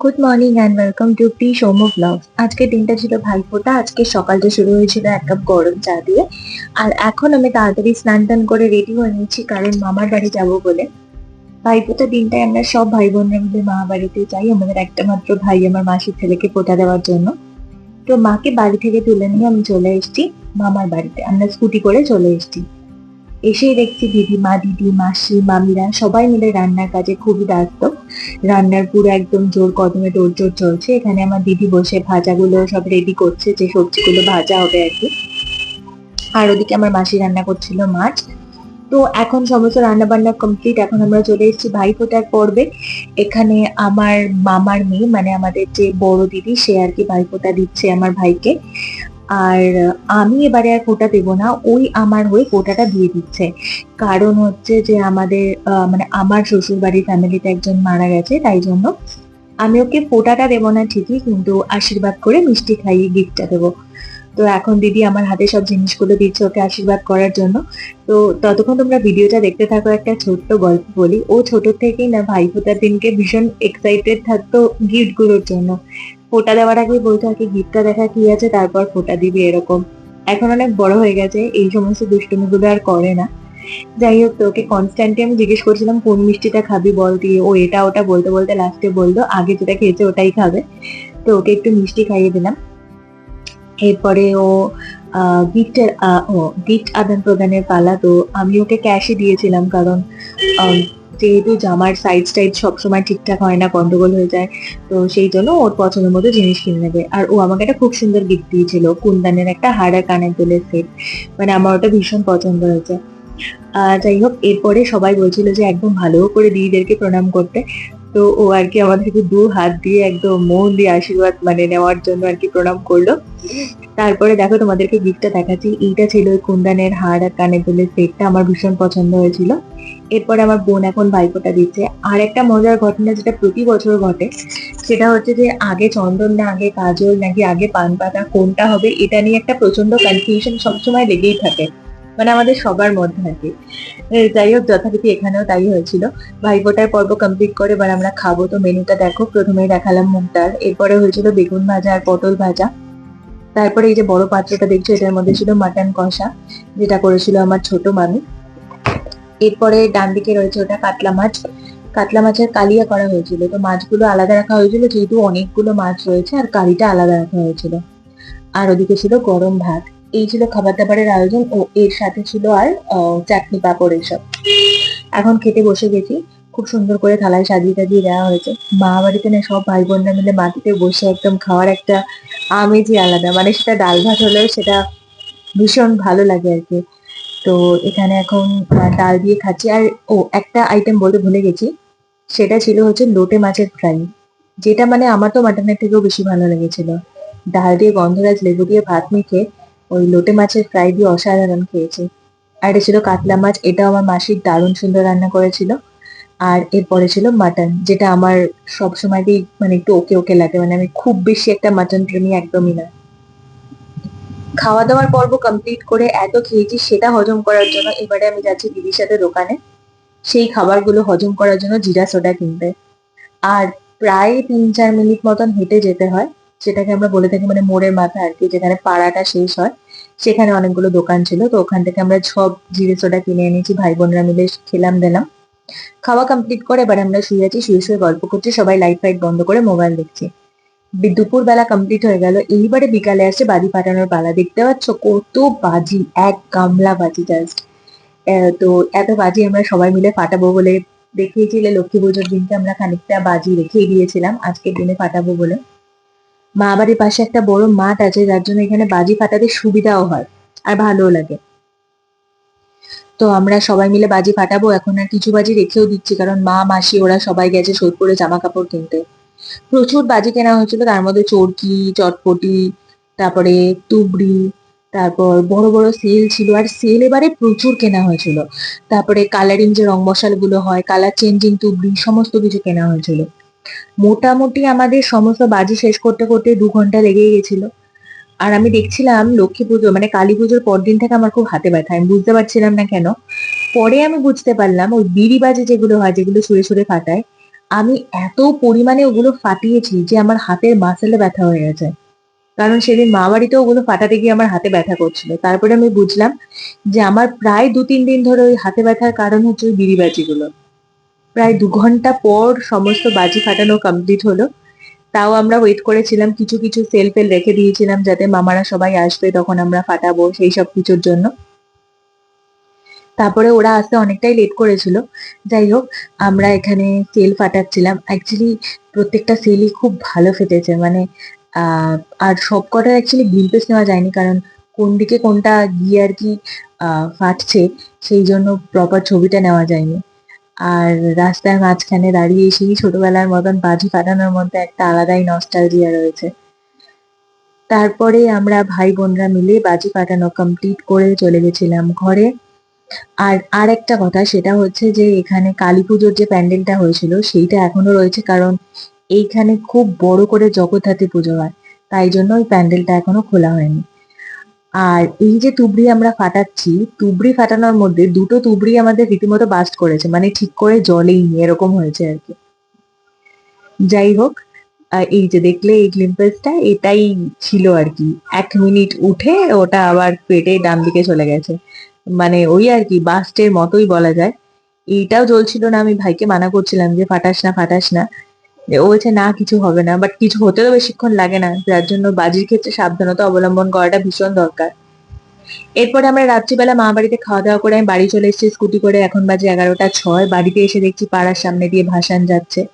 Good morning and welcome to pre Soumya blogs আজকের দিনটা ছিল ভাইফোঁটা আজকে সকালটা শুরু হয়েছিল এক কাপ গরম চা দিয়ে। আর এখন আমি তাড়াতাড়ি স্নান টান করে রেডি হয়ে নিচ্ছি কারণ মামার বাড়ি যাব বলে। ভাইফোঁটা দিনটায় আমরা সব ভাই বোনরা মিলে মামা বাড়িতে যাই, আমাদের একটা মাত্র ভাই আমার মাসির ছেলেকে ফোঁটা দেওয়ার জন্য। তো মাকে বাড়ি থেকে তুলে নিয়ে আমি চলে এসেছি মামার বাড়িতে। আমরা স্কুটি করে চলে এসেছি। এসেই দেখছি দিদিমা দিদি মাসি মামিরা সবাই মিলে রান্নার কাজে খুবই ব্যস্ত। রান্নার পুরো একদম জোর কদমে জোর চলছে। এখানে আমার দিদি বসে ভাজাগুলো সব রেডি করছে, যে সবজিগুলো ভাজা হবে আর কি। আর ওদিকে আমার মাসি রান্না করছিল মাছ। তো এখন সমস্ত রান্না বান্না কমপ্লিট এখন আমরা চলে এসেছি ভাই ফোটার পর্বে। এখানে আমার মামার মেয়ে মানে আমাদের যে বড় দিদি, সে আর কি ভাই ফোঁটা দিচ্ছে আমার ভাইকে। আর আমি এবারে আর ফোঁটা দেবো না, ওই আমার হয়ে ফোঁটাটা দিয়ে দিচ্ছে। কারণ হচ্ছে যে আমাদের মানে আমার শ্বশুর বাড়ির ফ্যামিলিতে একজন মারা গেছে, তাই জন্য আমি ওকে ফোঁটাটা দেবো না ঠিকই, কিন্তু আশীর্বাদ করে মিষ্টি খাইয়ে গিফটটা দেবো। তো এখন দিদি আমার হাতে সব জিনিসগুলো দিচ্ছে ওকে আশীর্বাদ করার জন্য। তো ততক্ষণ তোমরা ভিডিওটা দেখতে থাকো, একটা ছোট্ট গল্প বলি। ও ছোট থেকেই না ভাই ফোঁটার দিনকে ভীষণ এক্সাইটেড থাকতো গিফটগুলোর জন্য। ফোঁটা দেওয়ার আগে বলতো আগে গিফটটা দেখা কি আছে, তারপর ফোঁটা দিবি এরকম। এখন অনেক বড় হয়ে গেছে, এই সমস্ত দুষ্টুমিগুলো আর করে না। যাই হোক তো ওকে কনস্ট্যান্টলি আমি জিজ্ঞেস করছিলাম, কোন মিষ্টিটা খাবি বল দিয়ে? ও এটা ওটা বলতে বলতে লাস্টে বলল, আগে যেটা খেয়েছে ওটাই খাবে। তো ওকে একটু মিষ্টি খাইয়ে দিলাম। এরপরে ও গিফটের ও গিফট আদান প্রদানের পালা, তো আমি ওকে ক্যাশই দিয়েছিলাম কারণ যেহেতু জামার সাইজ টাইজ সবসময় ঠিকঠাক হয় না, গন্ডগোল হয়ে যায়, তো সেই জন্য ওর পছন্দের মতো জিনিস কিনে নেবে। আর ও আমাকে একটা খুব সুন্দর গিফট দিয়েছিল, কুন্দানের একটা হাড়া কানের দুলের সেট মানে আমার ওটা ভীষণ পছন্দ হয়েছে। যাই হোক, এরপরে সবাই বলছিল যে একদম ভালো করে দিদিদেরকে প্রণাম করতে। তো ও আর কি আমাদেরকে দু হাত দিয়ে একদম মন দিয়ে আশীর্বাদ মানে নেওয়ার জন্য আর কি প্রণাম করল। তারপরে দেখো তোমাদেরকে গিফটটা দেখাচ্ছি। এইটা ছিল ওই কুন্দানের হাড় আর কানের দুলের সেটটা আমার ভীষণ পছন্দ হয়েছিল। এরপরে আমার বোন এখন ভাইফোঁটা দিচ্ছে। আর একটা মজার ঘটনা যেটা প্রতি বছর ঘটে, সেটা হচ্ছে যে আগে চন্দন না, আগে কাজল নাকি আগে পান পাতা কোনটা হবে, এটা নিয়ে একটা প্রচণ্ড কনফিউশন সবসময় লেগেই থাকে। মানে আমাদের সবার মধ্যে আর কি। যাই হোক যথারীতি এখানেও তাই হয়েছিল। ভাইফোঁটার পর্ব কমপ্লিট করে এবার আমরা খাব। তো মেনুটা দেখো, প্রথমেই দেখালাম মুগ ডাল। এরপরে হয়েছিল বেগুন ভাজা আর পটল ভাজা। তারপরে এই যে বড় পাত্রটা দেখছ, এটার মধ্যে ছিল মাটন কষা, যেটা করেছিল আমার ছোট মামি। এরপরে ডান দিকে রয়েছে ওটা কাতলা মাছ। কাতলা মাছের কালিয়া করা হয়েছিল। তো মাছগুলো আলাদা রাখা হয়েছিল, যেহেতু অনেকগুলো মাছ রয়েছে আর কারিটা আলাদা রাখা হয়েছিল। আর ওদিকে ছিল গরম ভাত। এই ছিল খাবার দাবারের আয়োজন ও এর সাথে ছিল আর চাটনি পাঁপড় এইসব এখন খেতে বসে গেছি। খুব সুন্দর করে থালায় সাজিয়ে টাজিয়ে দেওয়া হয়েছে। মা বাড়িতে না সব ভাই বোনরা মিলে মাটিতে বসে একদম খাওয়ার একটা আমেজই আলাদা। মানে সেটা ডাল ভাত হলেও সেটা ভীষণ ভালো লাগে আর কি। তো এখানে এখন ডাল দিয়ে খাচ্ছি। আর, ও, একটা আইটেম বলতে ভুলে গেছি। সেটা ছিল হচ্ছে লোটে মাছের ফ্রাই। যেটা মানে আমার তো মাটনের থেকেও বেশি ভালো লেগেছিল। ডাল দিয়ে গন্ধরাজ লেবু দিয়ে ভাত মেখে ওই লোটে মাছের ফ্রাই দিয়ে অসাধারণ খেয়েছি। আর এটা ছিল কাতলা মাছ, এটাও আমার মাসির দারুণ সুন্দর রান্না করেছিল। আর এরপরে ছিল মাটন, যেটা আমার সব সময়তেই মানে একটু ওকে ওকে লাগে মানে আমি খুব বেশি একটা মাটন প্রেমী একদমই না। খাওয়া দাওয়ার পর্ব কমপ্লিট করে এত খেয়েছি সেটা হজম করার জন্য এবারে আমি যাচ্ছি দিদির সাথে দোকানে। সেই খাবারগুলো হজম করার জন্য জিরা সোডা কিনতে আর প্রায় তিন চার মিনিট মতন হেঁটে যেতে হয়। সেটাকে আমরা বলে থাকি মানে মোড়ের মাথা আর কি, যেখানে পাড়াটা শেষ হয়, সেখানে অনেকগুলো দোকান ছিল। তো ওখান থেকে আমরা সব জিরে সোডা কিনে এনেছি ভাই বোনরা মিলে খেলাম, দিলাম। খাওয়া কমপ্লিট করে এবার আমরা শুয়ে আছি, শুয়ে শুয়ে গল্প করছি, সবাই লাইট ফাইট বন্ধ করে মোবাইল দেখছি। দুপুর বেলা কমপ্লিট হয়ে গেল। এইবারে বিকালে আসছে বাজি ফাটানোর পালা। দেখতে পাচ্ছ কত বাজি, এক গামলা বাজি জাস্ট তো এত বাজি আমরা সবাই মিলে ফাটাবো বলে দেখিয়েছিলে লক্ষ্মী পুজোর দিনকে আমরা খানিকটা বাজি রেখেই দিয়েছিলাম। আজকের দিনে ফাটাবো বলে। মা বাড়ির পাশে একটা বড় মাঠ আছে, যার জন্য এখানে বাজি ফাটাতে সুবিধাও হয় আর ভালোও লাগে। তো আমরা সবাই মিলে বাজি ফাটাবো, এখন আর কিছু বাজি রেখেও দিচ্ছি, কারণ মা, মাসি ওরা সবাই গেছে সোদপুরে জামা কাপড় কিনতে। প্রচুর বাজি কেনা হয়েছিল, তার মধ্যে চরকি, চটপটি, তারপরে তুবড়ি, তারপর বড় বড় সেল ছিল, আর সেল এবারে প্রচুর কেনা হয়েছিল। তারপরে কালারিং যে রং মশালগুলো হয় কালার চেঞ্জিং তুবড়ি, সমস্ত কিছু কেনা হয়েছিল। মোটামুটি আমাদের সমস্ত বাজি শেষ করতে করতে দু ঘণ্টা লেগেই গেছিল। আর আমি দেখছিলাম লক্ষ্মী পুজো মানে কালী পুজোর পরদিন থেকে আমার খুব হাতে ব্যথা, আমি বুঝতে পারছিলাম না কেন। পরে আমি বুঝতে পারলাম, ওই বিড়ি বাজি যেগুলো হয়, যেগুলো সুরে সুরে ফাটায়, আমি এত পরিমাণে ওগুলো ফাটিয়েছি যে আমার হাতের মাসেলে ব্যথা হয়ে গেছে। কারণ সেদিন মা বাড়িতে ওগুলো ফাটাতে গিয়ে আমার হাতে ব্যথা করছিল। তারপরে আমি বুঝলাম যে আমার প্রায় দু তিন দিন ধরে ওই হাতে ব্যথার কারণ হচ্ছে ওই বিড়ি বাজিগুলো। প্রায় দু ঘণ্টা পর সমস্ত বাজি ফাটানো কমপ্লিট হলো। তাও আমরা ওয়েট করেছিলাম, কিছু কিছু সেল ফেল রেখে দিয়েছিলাম যাতে মামারা সবাই আসবে তখন আমরা ফাটাবো সেই সব কিছুর জন্য। তারপরে ওরা আসতে অনেকটাই লেট করেছিল। যাই হোক, আমরা এখানে সেল ফাটাচ্ছিলাম। অ্যাকচুয়ালি প্রত্যেকটা সেলই খুব ভালো ফেটেছে। মানে আর সব কটা অ্যাকচুয়ালি গ্লিম্পেস নেওয়া যায়নি কারণ কোন দিকে কোনটা গিয়ে আর কি ফাটছে সেই জন্য প্রপার ছবিটা নেওয়া যায়নি। আর রাস্তার মাঝখানে দাঁড়িয়ে সেই ছোটবেলার মতন বাজি ফাটানোর মধ্যে একটা আলাদাই নস্টালজিয়া রয়েছে। তারপরে আমরা ভাই বোনরা মিলে বাজি ফাটানো কমপ্লিট করে চলে গেছিলাম ঘরে। আর আর একটা কথা, সেটা হচ্ছে যে এখানে কালী পুজোর যে প্যান্ডেলটা হয়েছিল, সেইটা এখনও রয়েছে কারণ এইখানে খুব বড় করে জগদ্ধাত্রী পুজো হয়। তাই জন্য ওই প্যান্ডেলটা এখনও খোলা হয়নি। আর এই যে তুবড়ি আমরা ফাটাচ্ছি, তুবড়ি ফাটানোর মধ্যে দুটো তুবড়ি আমাদের রীতিমতো বাস্ট করেছে মানে ঠিক করে জলেইনি এরকম হয়েছে আর কি। যাই হোক এই যে দেখলে এই গ্লিম্পেসটা এটাই ছিল আর কি। এক মিনিট উঠে ওটা আবার পেটে ডান দিকে চলে গেছে। মানে ওই আর কি বাস্টের মতোই বলা যায়। এইটাও জ্বলছিল না, আমি ভাইকে মানা করছিলাম যে ফাটাস না ফাটাস না। ও বলছে, না, কিছু হবে না। বাট কিছু হতে তো বেশিক্ষণ লাগে না। যার জন্য বাজির ক্ষেত্রে সাবধানতা অবলম্বন করাটা ভীষণ দরকার। এরপরে আমরা রাত্রিবেলা মা বাড়িতে খাওয়া দাওয়া করে আমি বাড়ি চলে এসেছি স্কুটি করে। এখন বাজে এগারোটা ছয়। বাড়িতে এসে দেখছি পাড়ার সামনে দিয়ে ভাসান যাচ্ছে।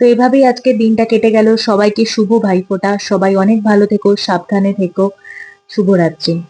তো এভাবেই আজকে দিনটা কেটে গেল। সবাইকে শুভ ভাইফোঁটা। সবাই অনেক ভালো থেকো, সাবধানে থেকো। শুভরাত্রি।